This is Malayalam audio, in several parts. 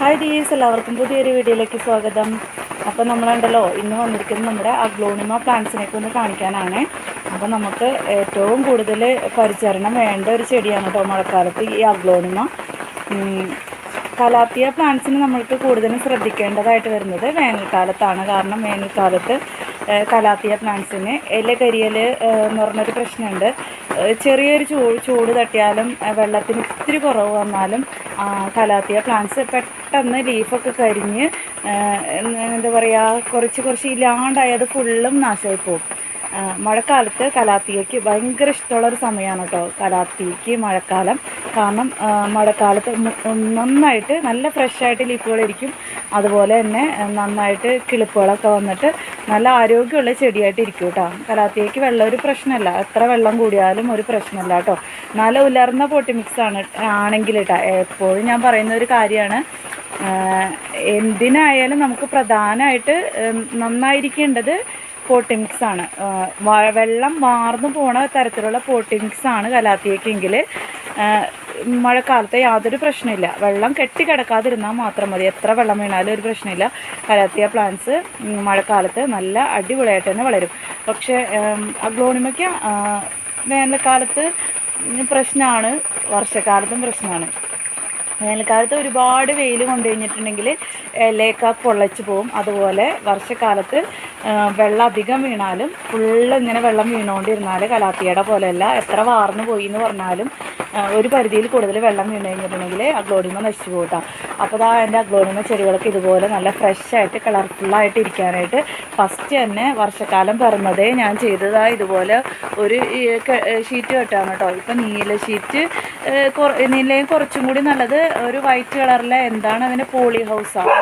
ഹായ് ഡീസ് എല്ലാവർക്കും പുതിയൊരു വീഡിയോയിലേക്ക് സ്വാഗതം. അപ്പോൾ നമ്മളുണ്ടല്ലോ ഇന്ന് വന്നിരിക്കുന്നത് നമ്മുടെ അഗ്ലോണിമ പ്ലാന്റ്സിനെയൊക്കെ ഒന്ന് കാണിക്കാനാണ്. അപ്പോൾ നമുക്ക് ഏറ്റവും കൂടുതൽ പരിചരണം വേണ്ട ഒരു ചെടിയാണ് കേട്ടോ മഴക്കാലത്ത് ഈ അഗ്ലോണിമ. കലാത്തിയ പ്ലാന്റ്സിന് നമ്മൾക്ക് കൂടുതലും ശ്രദ്ധിക്കേണ്ടതായിട്ട് വരുന്നത് വേനൽക്കാലത്താണ്. കാരണം വേനൽക്കാലത്ത് കലാത്തിയ പ്ലാന്റ്സിന് ഇല കരിയൽ എന്ന് പറഞ്ഞൊരു പ്രശ്നമുണ്ട്. ചെറിയൊരു ചൂ ചൂട് തട്ടിയാലും വെള്ളത്തിന് ഇത്തിരി കുറവ് വന്നാലും കലാത്തിയ പ്ലാന്റ്സ് പെട്ടെന്ന് ലീഫൊക്കെ കരിഞ്ഞ് എന്താ പറയുക കുറച്ച് കുറച്ച് ഇല്ലാണ്ടായി അത് ഫുള്ളും നാശമായി പോകും. മഴക്കാലത്ത് കലാത്തിയയ്ക്ക് ഭയങ്കര ഇഷ്ടമുള്ളൊരു സമയമാണ് കേട്ടോ കലാത്തിക്ക് മഴക്കാലം. കാരണം മഴക്കാലത്ത് നന്നായിട്ട് നല്ല ഫ്രഷായിട്ട് ലീഫുകളിരിക്കും. അതുപോലെ തന്നെ നന്നായിട്ട് കിളിപ്പുകളൊക്കെ വന്നിട്ട് നല്ല ആരോഗ്യമുള്ള ചെടിയായിട്ട് ഇരിക്കും കേട്ടോ. കലാത്തിയയ്ക്ക് വെള്ളം ഒരു പ്രശ്നമല്ല. എത്ര വെള്ളം കൂടിയാലും ഒരു പ്രശ്നമല്ല കേട്ടോ. നല്ല ഉലർന്ന പൊട്ടി മിക്സ് ആണ് ആണെങ്കിൽ കേട്ടോ. എപ്പോഴും ഞാൻ പറയുന്ന ഒരു കാര്യമാണ് എന്തിനായാലും നമുക്ക് പ്രധാനമായിട്ട് നന്നായിരിക്കേണ്ടത് പോട്ടി മിക്സ് ആണ്. വെള്ളം വാർന്നു പോണ തരത്തിലുള്ള പോട്ടിങ്സ് ആണ് കലാത്തിയേക്കെങ്കിൽ മഴക്കാലത്ത് യാതൊരു പ്രശ്നമില്ല. വെള്ളം കെട്ടി കിടക്കാതിരുന്നാൽ മാത്രം മതി. എത്ര വെള്ളം വീണാലും ഒരു പ്രശ്നമില്ല. കലാത്തിയ പ്ലാന്റ്സ് മഴക്കാലത്ത് നല്ല അടിപൊളിയായിട്ട് തന്നെ വളരും. പക്ഷേ അഗ്ലോണിമയ്ക്ക് വേനൽക്കാലത്ത് പ്രശ്നമാണ് വർഷക്കാലത്തും പ്രശ്നമാണ് വേനൽക്കാലത്ത് ഒരുപാട് വെയിൽ കൊണ്ടു കഴിഞ്ഞിട്ടുണ്ടെങ്കിൽ ഇലയൊക്കെ പൊള്ളച്ച് പോവും. അതുപോലെ വർഷക്കാലത്ത് വെള്ളം അധികം വീണാലും ഫുള്ള് ഇങ്ങനെ വെള്ളം വീണുകൊണ്ടിരുന്നാൽ കലാത്തിയുടെ പോലെയല്ല എത്ര വാർന്നു പോയി എന്ന് പറഞ്ഞാലും ഒരു പരിധിയിൽ കൂടുതൽ വെള്ളം വീണ് കഴിഞ്ഞിട്ടുണ്ടെങ്കിൽ അഗ്ലോണിമ നശിച്ചു പോകട്ടാം അപ്പോൾ ആ എന്റെ അഗ്ലോണിമ ചെടികളൊക്കെ ഇതുപോലെ നല്ല ഫ്രഷായിട്ട് കളർഫുള്ളായിട്ട് ഇരിക്കാനായിട്ട് ഫസ്റ്റ് തന്നെ വർഷക്കാലം പിറന്നതേ ഞാൻ ചെയ്തതാ. ഇതുപോലെ ഒരു ഷീറ്റ് കെട്ടാണ് കേട്ടോ ഇപ്പം നീല ഷീറ്റ് നീലയും കുറച്ചും കൂടി നല്ലത് ഒരു വൈറ്റ് കളറിലെ എന്താണ് അതിന്റെ പോളി ഹൗസാണ്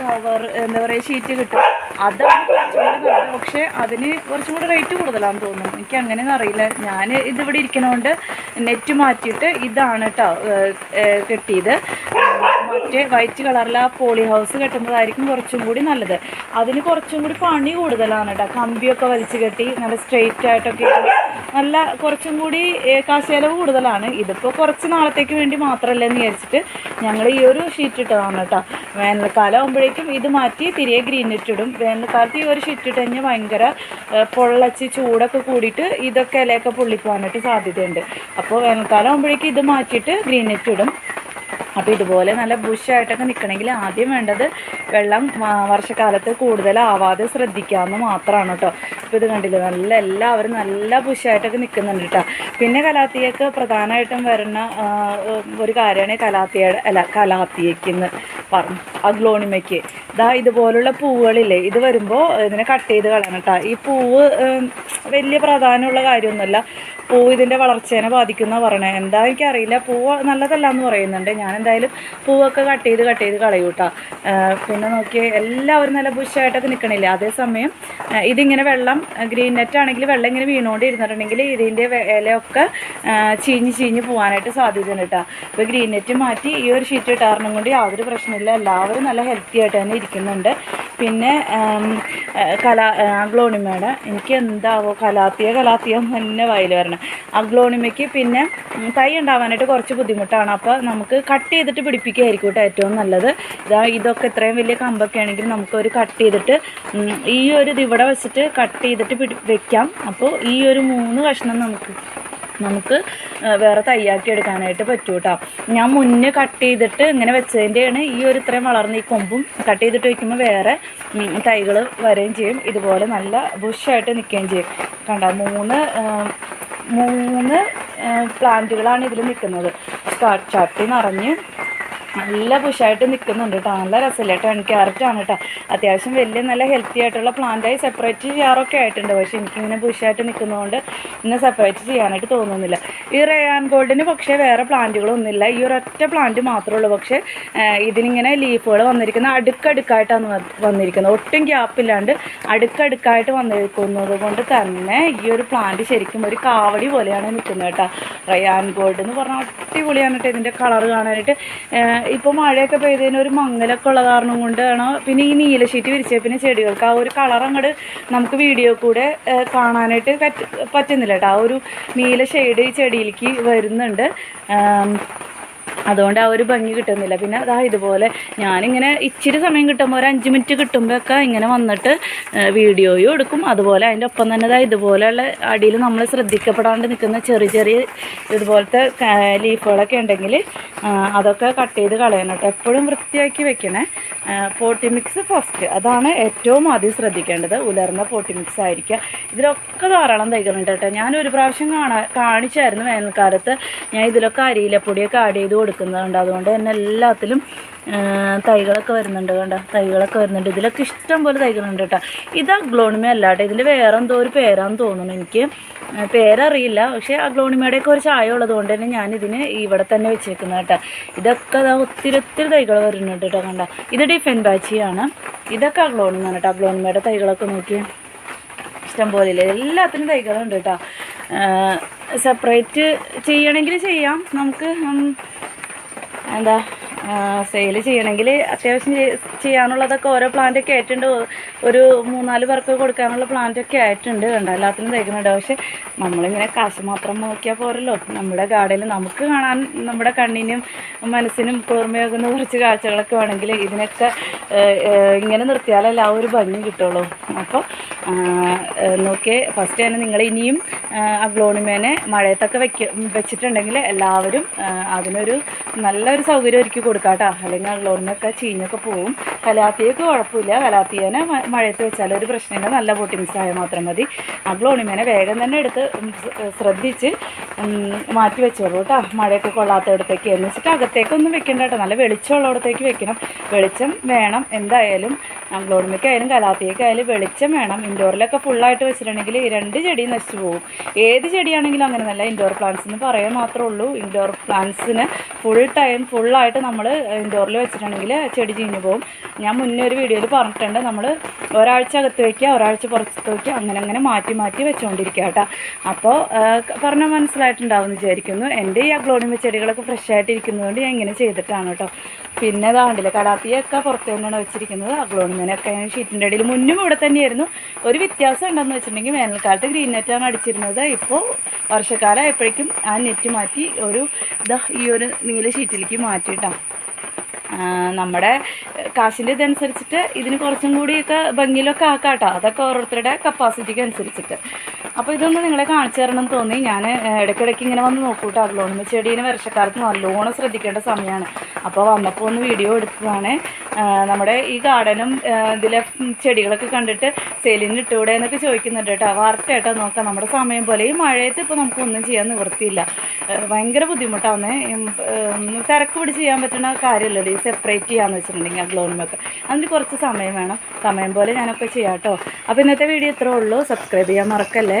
കവർ എന്താ പറയുക ഷീറ്റ് കിട്ടും. അതാണ് കുറച്ചുകൂടി നല്ലത്. പക്ഷേ അതിന് കുറച്ചും കൂടി റേറ്റ് കൂടുതലാണെന്ന് തോന്നുന്നു. എനിക്ക് അങ്ങനെയൊന്നും അറിയില്ല. ഞാൻ ഇതിവിടെ ഇരിക്കണോണ്ട് നെറ്റ് മാറ്റിയിട്ട് ഇതാണ് കേട്ടോ കെട്ടിയത്. മറ്റേ വൈറ്റ് കളറിൽ ആ പോളി ഹൗസ് കെട്ടുന്നതായിരിക്കും കുറച്ചും കൂടി നല്ലത്. അതിന് കുറച്ചും കൂടി പണി കൂടുതലാണ് കേട്ടോ കമ്പിയൊക്കെ വലിച്ചു കെട്ടി നല്ല സ്ട്രെയിറ്റ് ആയിട്ടൊക്കെ നല്ല കുറച്ചും കൂടി കാശിയലവ് കൂടുതലാണ്. ഇതിപ്പോൾ കുറച്ച് നാളത്തേക്ക് വേണ്ടി മാത്രമല്ല എന്ന് വിചാരിച്ചിട്ട് ഞങ്ങൾ ഈ ഒരു ഷീറ്റ് ഇട്ടതാണ് കേട്ടോ വേനൽക്കാലം ആകുമ്പോഴേക്കും ഇത് മാറ്റി തിരികെ ഗ്രീൻ ഇട്ടിടും. ഇടും വേനൽക്കാലത്ത് ഈ ഒരു ഷീറ്റ് ഇട്ട് കഴിഞ്ഞാൽ ഭയങ്കര പൊള്ളച്ച് ചൂടൊക്കെ കൂടിയിട്ട് ഇതൊക്കെ ഇലയൊക്കെ പൊള്ളിപ്പോകാനായിട്ട് സാധ്യതയുണ്ട്. അപ്പോൾ വേനൽക്കാലം ആകുമ്പോഴേക്കും ഇത് മാറ്റിയിട്ട് ഗ്രീൻ നെറ്റ് ഇടും അപ്പോൾ ഇതുപോലെ നല്ല ബുഷായിട്ടൊക്കെ നിൽക്കണമെങ്കിൽ ആദ്യം വേണ്ടത് വെള്ളം വർഷക്കാലത്ത് കൂടുതലാവാതെ ശ്രദ്ധിക്കാമെന്ന് മാത്രമാണ് കേട്ടോ ഇപ്പോൾ ഇത് കണ്ടില്ലേ നല്ല എല്ലാവരും നല്ല ബുഷായിട്ടൊക്കെ നിൽക്കുന്നുണ്ട് കേട്ടോ പിന്നെ കലാത്തിയൊക്കെ പ്രധാനമായിട്ടും വരുന്ന ഒരു കാര്യമാണ് കലാത്തിയുടെ അല്ല കലാത്തിയയ്ക്കെന്ന് പറഞ്ഞു അഗ്ലോണിമയ്ക്ക്. ഇതാ ഇതുപോലുള്ള പൂവുകളില്ലേ ഇത് വരുമ്പോൾ ഇതിനെ കട്ട് ചെയ്ത് കളയണം കേട്ടോ ഈ പൂവ് വലിയ പ്രാധാന്യമുള്ള കാര്യമൊന്നുമല്ല. പൂവ് ഇതിന്റെ വളർച്ചേനെ ബാധിക്കുന്ന പറയണേ. എന്താ എനിക്കറിയില്ല. പൂവ് നല്ലതല്ല എന്ന് പറയുന്നുണ്ട്. ഞാൻ എന്തായാലും പൂവൊക്കെ കട്ട് ചെയ്ത് കട്ട് ചെയ്ത് കളയും പിന്നെ നോക്കി എല്ലാവരും നല്ല ബുഷായിട്ടൊക്കെ നിൽക്കണില്ല അതേസമയം ഇതിങ്ങനെ വെള്ളം ഗ്രീൻ നെറ്റ് ആണെങ്കിൽ വെള്ളം ഇങ്ങനെ വീണുകൊണ്ടിരുന്നിട്ടുണ്ടെങ്കിൽ ഇതിന്റെ ഇലയൊക്കെ ചീഞ്ഞ് ചീഞ്ഞ് പോകാനായിട്ട് സാധ്യതയുണ്ട് കേട്ടോ ഇപ്പോൾ ഗ്രീൻ നെറ്റ് മാറ്റി ഈ ഒരു ഷീറ്റ് ഇട്ടാറിനും കൊണ്ട് യാതൊരു പ്രശ്നമില്ല എല്ലാവരും നല്ല ഹെൽത്തി ആയിട്ട് തന്നെ ഇരിക്കുന്നുണ്ട്. പിന്നെ കലാ അഗ്ലോണിമയുടെ എനിക്ക് എന്താവോ കലാത്തിയ കലാത്തിയ തന്നെ വായിൽ വരണം. അഗ്ലോണിമയ്ക്ക് പിന്നെ തൈ ഉണ്ടാവാനായിട്ട് കുറച്ച് ബുദ്ധിമുട്ടാണ്. അപ്പോൾ നമുക്ക് കട്ട് ചെയ്തിട്ട് പിടിപ്പിക്കുകയായിരിക്കും കേട്ടോ ഏറ്റവും നല്ലത്. ഇതാ ഇതൊക്കെ ഇത്രയും വലിയ കമ്പൊക്കെ ആണെങ്കിൽ നമുക്കൊരു കട്ട് ചെയ്തിട്ട് ഈ ഒരു ഇത് ഇവിടെ വെച്ചിട്ട് കട്ട് ചെയ്തിട്ട് പിടി വെക്കാം. അപ്പോൾ ഈ ഒരു മൂന്ന് കഷ്ണം നമുക്ക് നമുക്ക് വേറെ തയ്യാക്കി എടുക്കാനായിട്ട് പറ്റൂ കേട്ടോ ഞാൻ മുന്നേ കട്ട് ചെയ്തിട്ട് ഇങ്ങനെ വെച്ചതിന്റെയാണ് ഈ ഒരു ഇത്രയും വളർന്ന ഈ കൊമ്പും കട്ട് ചെയ്തിട്ട് വയ്ക്കുമ്പോൾ വേറെ തൈകൾ വരികയും ചെയ്യും. ഇതുപോലെ നല്ല ബുഷായിട്ട് നിൽക്കുകയും ചെയ്യും. കണ്ട? മൂന്ന് മൂന്ന് പ്ലാന്റുകളാണ് ഇതിൽ നിൽക്കുന്നത് സ്റ്റാർട്ട് ചട്ടി നിറഞ്ഞ് നല്ല പുഷായിട്ട് നിൽക്കുന്നുണ്ട് കേട്ടോ നല്ല രസമില്ല ടെൻ ക്യാരറ്റ് ആണ് കേട്ടോ അത്യാവശ്യം വലിയ നല്ല ഹെൽത്തി ആയിട്ടുള്ള പ്ലാന്റായി സെപ്പറേറ്റ് ചെയ്യാറൊക്കെ ആയിട്ടുണ്ട്. പക്ഷേ എനിക്കിങ്ങനെ പുഷായിട്ട് നിൽക്കുന്നതുകൊണ്ട് ഇന്ന് സെപ്പറേറ്റ് ചെയ്യാനായിട്ട് തോന്നുന്നില്ല. ഈ റയാൻ ഗോൾഡിന് പക്ഷേ വേറെ പ്ലാന്റുകളൊന്നുമില്ല. ഈ ഒരൊറ്റ പ്ലാന്റ് മാത്രമേ ഉള്ളൂ. പക്ഷേ ഇതിനിങ്ങനെ ലീഫുകൾ വന്നിരിക്കുന്നത് അടുക്കടുക്കായിട്ടാണ് വന്നിരിക്കുന്നത്. ഒട്ടും ഗ്യാപ്പില്ലാണ്ട് അടുക്കടുക്കായിട്ട് വന്നിരിക്കുന്നത് കൊണ്ട് തന്നെ ഈ ഒരു പ്ലാന്റ് ശരിക്കും ഒരു കാവടി പോലെയാണ് നിൽക്കുന്നത് കേട്ടോ റയാൻ ഗോൾഡ് എന്ന് പറഞ്ഞാൽ അടിപൊളിയാണ് കേട്ടോ ഇതിന്റെ കളർ കാണാനായിട്ട്. ഇപ്പോൾ മഴയൊക്കെ പെയ്തതിന് ഒരു മങ്ങലൊക്കെ ഉള്ള കാരണം കൊണ്ടാണ് പിന്നെ ഈ നീല ഷീറ്റ് വിരിച്ച. പിന്നെ ചെടികൾക്ക് ആ ഒരു കളർ അങ്ങോട്ട് നമുക്ക് വീഡിയോ കൂടെ കാണാനായിട്ട് പറ്റ പറ്റുന്നില്ല കേട്ടോ. ആ ഒരു നീല ഷെയ്ഡ് ഈ ചെടിയിലേക്ക് വരുന്നുണ്ട്. അതുകൊണ്ട് ആ ഒരു ഭംഗി കിട്ടുന്നില്ല. പിന്നെ അതാ ഇതുപോലെ ഞാനിങ്ങനെ ഇച്ചിരി സമയം കിട്ടുമ്പോൾ ഒരു അഞ്ച് മിനിറ്റ് കിട്ടുമ്പോഴൊക്കെ ഇങ്ങനെ വന്നിട്ട് വീഡിയോയും എടുക്കും. അതുപോലെ അതിന്റെ ഒപ്പം തന്നെ ദാ ഇതുപോലെയുള്ള അടിയിൽ നമ്മൾ ശ്രദ്ധിക്കപ്പെടാണ്ട് നിൽക്കുന്ന ചെറിയ ചെറിയ ഇതുപോലത്തെ ലീഫുകളൊക്കെ ഉണ്ടെങ്കിൽ അതൊക്കെ കട്ട് ചെയ്ത് കളയണം കേട്ടോ. എപ്പോഴും വൃത്തിയാക്കി വെക്കണേ. Potting mix first. അതാണ് ഏറ്റവും ആദ്യം ശ്രദ്ധിക്കേണ്ടത്. ഉലർന്ന പോട്ടി മിക്സ് ആയിരിക്കുക. ഇതിലൊക്കെ ധാരാളം തൈകളുണ്ട് കേട്ടോ. ഞാൻ ഒരു പ്രാവശ്യം കാണാ കാണിച്ചായിരുന്നു വേനൽക്കാലത്ത്. ഞാൻ ഇതിലൊക്കെ അരിയിലപ്പൊടിയൊക്കെ ആഡ് ചെയ്ത് കൊടുക്കുന്നുണ്ട് അതുകൊണ്ട് തന്നെ എല്ലാത്തിലും തൈകളൊക്കെ വരുന്നുണ്ട് കണ്ട? തൈകളൊക്കെ വരുന്നുണ്ട്. ഇതിലൊക്കെ ഇഷ്ടം പോലെ തൈകളുണ്ട് കേട്ടോ. ഇത് അഗ്ലോണിമ അല്ല കേട്ടോ ഇതിൽ വേറെ എന്തോ ഒരു പേരാന്ന് തോന്നുന്നു എനിക്ക്. പേരറിയില്ല. പക്ഷേ അഗ്ലോണിമയുടെയൊക്കെ ഒരു ചായ ഉള്ളത് കൊണ്ട് തന്നെ ഞാൻ ഇതിന് ഇവിടെ തന്നെ വെച്ചേക്കുന്നത് കേട്ടോ. ഇതൊക്കെ ഒത്തിരി ഒത്തിരി തൈകൾ വരുന്നുണ്ട് കേട്ടോ കണ്ട? ഇത് ഡിഫൻ ബാച്ചിയാണ്. ഇതൊക്കെ അഗ്ലോണിമാണ് കേട്ടോ. അഗ്ലോണിമയുടെ തൈകളൊക്കെ നോക്കി ഇഷ്ടം പോലെ ഇല്ല? എല്ലാത്തിനും തൈകളുണ്ട് കേട്ടോ. സെപ്പറേറ്റ് ചെയ്യണമെങ്കിൽ ചെയ്യാം. നമുക്ക് എന്താ സെയിൽ ചെയ്യണമെങ്കിൽ അത്യാവശ്യം ചെയ്- ചെയ്യാനുള്ളതൊക്കെ ഓരോ പ്ലാന്റൊക്കെ ആയിട്ടുണ്ട്. ഒരു മൂന്നാൽ പേർക്ക് കൊടുക്കാനുള്ള പ്ലാന്റൊക്കെ ആയിട്ടുണ്ട്. കണ്ട? എല്ലാത്തിനും തയ്ക്കുന്നുണ്ട് പക്ഷെ നമ്മളിങ്ങനെ കാശ് മാത്രം നോക്കിയാൽ പോരല്ലോ. നമ്മുടെ ഗാർഡനിൽ നമുക്ക് കാണാൻ നമ്മുടെ കണ്ണിനും മനസ്സിനും കുളിർമയാകുന്ന കുറച്ച് കാഴ്ചകളൊക്കെ വേണമെങ്കിൽ ഇതിനൊക്കെ ഇങ്ങനെ നിർത്തിയാലല്ല ആ ഒരു ഭംഗി കിട്ടുള്ളൂ. അപ്പോൾ നോക്കിയേ ഫസ്റ്റ് തന്നെ നിങ്ങൾ ഇനിയും അഗ്ലോണിമേനെ മഴയത്തൊക്കെ വെക്ക വെച്ചിട്ടുണ്ടെങ്കിൽ എല്ലാവരും അതിനൊരു നല്ലൊരു സൗകര്യം ഒരുക്കി കൊടുക്കാം കേട്ടോ അല്ലെങ്കിൽ അഗ്ലോണിമൊക്കെ ചീഞ്ഞൊക്കെ പോവും. കലാത്തിയൊക്കെ കുഴപ്പമില്ല. കലാത്തിയേനെ മഴയത്ത് വെച്ചാൽ ഒരു പ്രശ്നമില്ല. നല്ല പൊട്ടിങ്സ് ആയാൽ മാത്രം മതി. അഗ്ലോണിമേനെ വേഗം തന്നെ എടുത്ത് ശ്രദ്ധിച്ച് മാറ്റി വെച്ചോളൂ കേട്ടോ മഴയൊക്കെ കൊള്ളാത്തയിടത്തേക്ക് എന്ന് വെച്ചിട്ട് അകത്തേക്കൊന്നും വെക്കണ്ട കേട്ടോ നല്ല വെളിച്ചമുള്ളിടത്തേക്ക് വെക്കണം. വെളിച്ചം വേണം എന്തായാലും. അംഗ്ലോണിമയ്ക്കായാലും കലാത്തിയക്കായാലും വെളിച്ചം വേണം. ഇൻഡോറിലൊക്കെ ഫുള്ളായിട്ട് വെച്ചിട്ടുണ്ടെങ്കിൽ രണ്ട് ചെടിയും നശിച്ചു പോകും. ഏത് ചെടിയാണെങ്കിലും അങ്ങനെ നല്ല ഇൻഡോർ പ്ലാന്റ്സ് എന്ന് പറയാൻ മാത്രമേ ഉള്ളൂ. ഇൻഡോർ പ്ലാന്റ്സിന് ഫുൾ ടൈം ഫുള്ളായിട്ട് നമ്മൾ ഇൻഡോറിൽ വെച്ചിട്ടുണ്ടെങ്കിൽ ചെടി ചീഞ്ഞു പോകും. ഞാൻ മുന്നേ ഒരു വീഡിയോയിൽ പറഞ്ഞിട്ടുണ്ട്. നമ്മൾ ഒരാഴ്ച അകത്ത് വയ്ക്കുക ഒരാഴ്ച പുറത്ത് വയ്ക്കുക അങ്ങനെ അങ്ങനെ മാറ്റി മാറ്റി വെച്ചുകൊണ്ടിരിക്കുക കേട്ടോ. അപ്പോൾ പറഞ്ഞാൽ മനസ്സിലായിട്ടുണ്ടാവും വിചാരിക്കുന്നു. എന്റെ ഈ അഗ്ലോണിമ ചെടികളൊക്കെ ഫ്രഷ് ആയിട്ടിരിക്കുന്നതുകൊണ്ട് ഞാൻ ഇങ്ങനെ ചെയ്തിട്ടാണ് കേട്ടോ. പിന്നെ ഇതാണ്ടില്ല കടാത്തിയൊക്കെ പുറത്ത് തന്നെയാണ് വെച്ചിരിക്കുന്നത്. അഗ്ലോണിമേനൊക്കെ ഞാൻ ഷീറ്റിന്റെ ഇടയിൽ മുന്നും ഇവിടെ തന്നെയായിരുന്നു. ഒരു വ്യത്യാസം ഉണ്ടെന്ന് വെച്ചിട്ടുണ്ടെങ്കിൽ വേനൽക്കാലത്ത് ഗ്രീൻ നെറ്റാണ് അടിച്ചിരുന്നത്. ഇപ്പോൾ വർഷക്കാലമായപ്പോഴേക്കും ആ നെറ്റ് മാറ്റി ഒരു ഇതാ ഈ ഒരു നീല ഷീറ്റിലേക്ക് മാറ്റിയിട്ടാണ്. നമ്മുടെ കാശിന്റെ ഇതനുസരിച്ചിട്ട് ഇതിന് കുറച്ചും കൂടിയൊക്കെ ഭംഗിയിലൊക്കെ ആക്കാം കേട്ടോ അതൊക്കെ ഓരോരുത്തരുടെ കപ്പാസിറ്റിക്ക് അനുസരിച്ചിട്ട്. അപ്പോൾ ഇതൊന്ന് നിങ്ങളെ കാണിച്ചു തരണം എന്ന് തോന്നി. ഞാൻ ഇടയ്ക്കിടയ്ക്ക് ഇങ്ങനെ വന്ന് നോക്കൂട്ടോ കേട്ടോ അഗ്ലോണിമ ചെടീനെ വർഷക്കാലത്ത് നല്ലോണം ശ്രദ്ധിക്കേണ്ട സമയമാണ് അപ്പോൾ വന്നപ്പോൾ ഒന്ന് വീഡിയോ എടുത്തതാണ്. നമ്മുടെ ഈ ഗാർഡനും ഇതിലെ ചെടികളൊക്കെ കണ്ടിട്ട് സെലിന് ഇട്ടൂടെ എന്നൊക്കെ ചോദിക്കുന്നുണ്ട് കേട്ടോ. വാർത്ത കേട്ടോ നോക്കാം. നമ്മുടെ സമയം പോലെ ഈ മഴയത്ത് ഇപ്പോൾ നമുക്കൊന്നും ചെയ്യാൻ നിവൃത്തിയില്ല. ആ, ഭയങ്കര ബുദ്ധിമുട്ടാണ് തിരക്ക് പിടിച്ച് ചെയ്യാൻ പറ്റുന്ന കാര്യമല്ലല്ലോ ഈ സെപ്പറേറ്റ് ചെയ്യാന്ന് വെച്ചിട്ടുണ്ടെങ്കിൽ അഗ്ലോണിമൊക്കെ അതിന് കുറച്ച് സമയം വേണം. സമയം പോലെ ഞാനൊക്കെ ചെയ്യാം കേട്ടോ. അപ്പോൾ ഇന്നത്തെ വീഡിയോ ഇത്രേ ഉള്ളൂ. സബ്സ്ക്രൈബ് ചെയ്യാൻ മറക്കല്ലേ?